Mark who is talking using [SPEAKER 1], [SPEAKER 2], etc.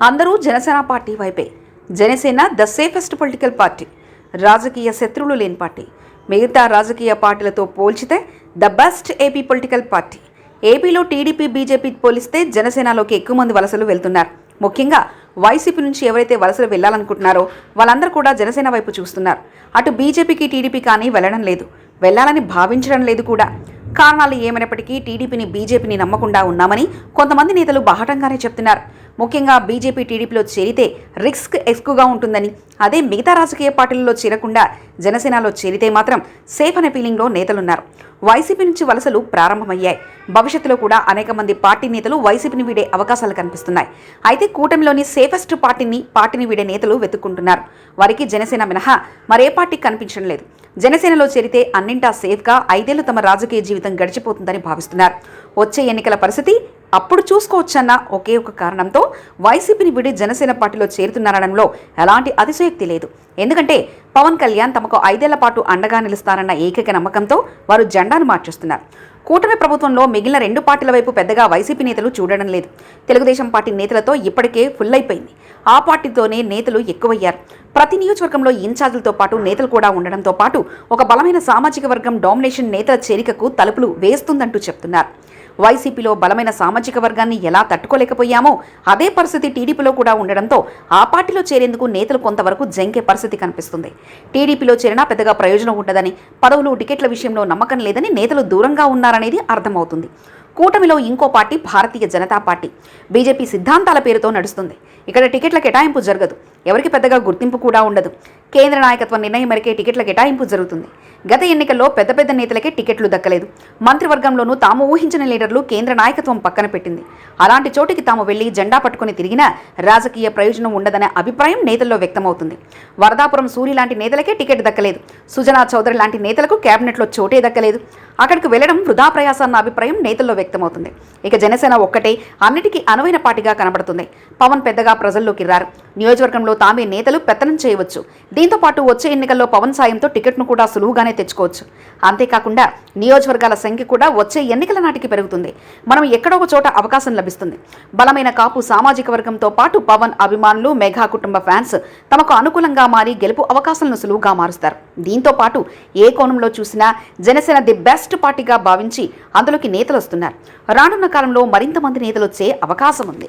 [SPEAKER 1] అందరూ జనసేన పార్టీ వైపే. Janasena the safest political party. రాజకీయ శత్రువులు లేని పార్టీ. మిగతా రాజకీయ పార్టీలతో పోల్చితే the best AP political party. ఏపీలో టీడీపీ బీజేపీ పోలిస్తే జనసేనలోకి ఎక్కువ మంది వలసలు వెళ్తున్నారు. ముఖ్యంగా వైసీపీ నుంచి ఎవరైతే వలసలు వెళ్ళాలనుకుంటున్నారో వాళ్ళందరూ కూడా జనసేన వైపు చూస్తున్నారు. అటు బీజేపీకి టీడీపీ కానీ వెళ్ళడం లేదు. వెళ్ళాలని భావించడం లేదు కూడా. కారణాలు ఏమైనప్పటికీ టీడీపీని బీజేపీని నమ్మకుండా ఉన్నామని కొంతమంది నేతలు బాహటంగానే చెప్తున్నారు. ముఖ్యంగా బీజేపీ టీడీపీలో చేరితే రిస్క్ ఎక్కువగా ఉంటుందని అదే మిగతా రాజకీయ పార్టీలలో చేరకుండా జనసేనలో చేరితే మాత్రం సేఫ్ అనే ఫీలింగ్లో నేతలున్నారు. వైసీపీ నుంచి వలసలు ప్రారంభమయ్యాయి. భవిష్యత్తులో కూడా అనేక మంది పార్టీ నేతలు వైసీపీని వీడే అవకాశాలు కనిపిస్తున్నాయి. అయితే కూటమిలోని సేఫెస్ట్ పార్టీని పార్టీని వీడే నేతలు వెతుక్కుంటున్నారు. వారికి జనసేన మినహా మరే పార్టీ కనిపించడం లేదు. జనసేనలో చేరితే అన్నింటా సేఫ్గా ఐదేళ్ళు తమ రాజకీయ జీవితం గడిచిపోతుందని భావిస్తున్నారు. వచ్చే ఎన్నికల పరిస్థితి అప్పుడు చూసుకోవచ్చన్న ఒకే ఒక కారణంతో వైసీపీని విడి జనసేన పార్టీలో చేరుతున్నారనడంలో ఎలాంటి అతిశయోక్తి లేదు. ఎందుకంటే పవన్ కళ్యాణ్ తమకు ఐదేళ్ళ పాటు అండగా నిలుస్తారన్న ఏకైక నమ్మకంతో వారు జెండాను మార్చేస్తున్నారు. కూటమి ప్రభుత్వంలో మిగిలిన రెండు పార్టీల వైపు పెద్దగా వైసీపీ నేతలు చూడడం లేదు. తెలుగుదేశం పార్టీ నేతలతో ఇప్పటికే ఫుల్ అయిపోయింది ఆ పార్టీతోనే నేతలు ఎక్కువయ్యారు. ప్రతి నియోజకవర్గంలో ఇన్ఛార్జీలతో పాటు నేతలు కూడా ఉండడంతో పాటు ఒక బలమైన సామాజిక వర్గం డామినేషన్ నేతల చేరికకు తలుపులు వేస్తుందంటూ చెప్తున్నారు. వైసీపీలో బలమైన సామాజిక వర్గాన్ని ఎలా తట్టుకోలేకపోయామో అదే పరిస్థితి టీడీపీలో కూడా ఉండడంతో ఆ పార్టీలో చేరేందుకు నేతలు కొంతవరకు జంకే పరిస్థితి కనిపిస్తుంది. టీడీపీలో చేరినా పెద్దగా ప్రయోజనం ఉండదని పదవులు టికెట్ల విషయంలో నమ్మకం లేదని నేతలు దూరంగా ఉన్నారనేది అర్థమవుతుంది. కూటమిలో ఇంకో party Bharatiya Janata party. BJP సిద్ధాంతాల పేరుతో నడుస్తుంది. ఇక్కడ టికెట్ల కేటాయింపు జరగదు. ఎవరికి పెద్దగా గుర్తింపు కూడా ఉండదు. కేంద్ర నాయకత్వ నిర్ణయం మేరకే టికెట్ల కేటాయింపు జరుగుతుంది. గత ఎన్నికల్లో పెద్ద పెద్ద నేతలకే టికెట్లు దక్కలేదు. మంత్రివర్గంలోనూ తాము ఊహించిన లీడర్లు కేంద్ర నాయకత్వం పక్కన పెట్టింది. అలాంటి చోటికి తాము వెళ్ళి జెండా పట్టుకుని తిరిగినా రాజకీయ ప్రయోజనం ఉండదనే అభిప్రాయం నేతల్లో వ్యక్తమవుతుంది. వరదాపురం సూరి లాంటి నేతలకే టికెట్ దక్కలేదు. సుజనా చౌదరి లాంటి నేతలకు కేబినెట్లో చోటే దక్కలేదు. అక్కడికి వెళ్ళడం వృధా ప్రయాస అన్న అభిప్రాయం నేతల్లో వ్యక్తమవుతుంది. ఇక జనసేన ఒక్కటే అన్నిటికీ అనువైన పార్టీగా కనబడుతుంది. పవన్ పెద్దగా ప్రజల్లోకి రారు. నియోజకవర్గంలో తామే నేతలు పెత్తనం చేయవచ్చు. దీంతో పాటు వచ్చే ఎన్నికల్లో పవన్ సాయంతో టికెట్ను కూడా సులువుగానే తెచ్చుకోవచ్చు. అంతేకాకుండా నియోజకవర్గాల సంఖ్య కూడా వచ్చే ఎన్నికల నాటికి పెరుగుతుంది. మనం ఎక్కడో ఒక చోట అవకాశం లభిస్తుంది. బలమైన కాపు సామాజిక వర్గంతో పాటు పవన్ అభిమానులు మెగా కుటుంబ ఫ్యాన్స్ తమకు అనుకూలంగా మారి గెలుపు అవకాశాలను సులువుగా మారుస్తారు. దీంతో పాటు ఏ కోణంలో చూసినా జనసేన ది బెస్ట్ పార్టీగా భావించి అందులోకి నేతలు వస్తున్నారు. రానున్న కాలంలో మరింత మంది నేతలు వచ్చే అవకాశం ఉంది.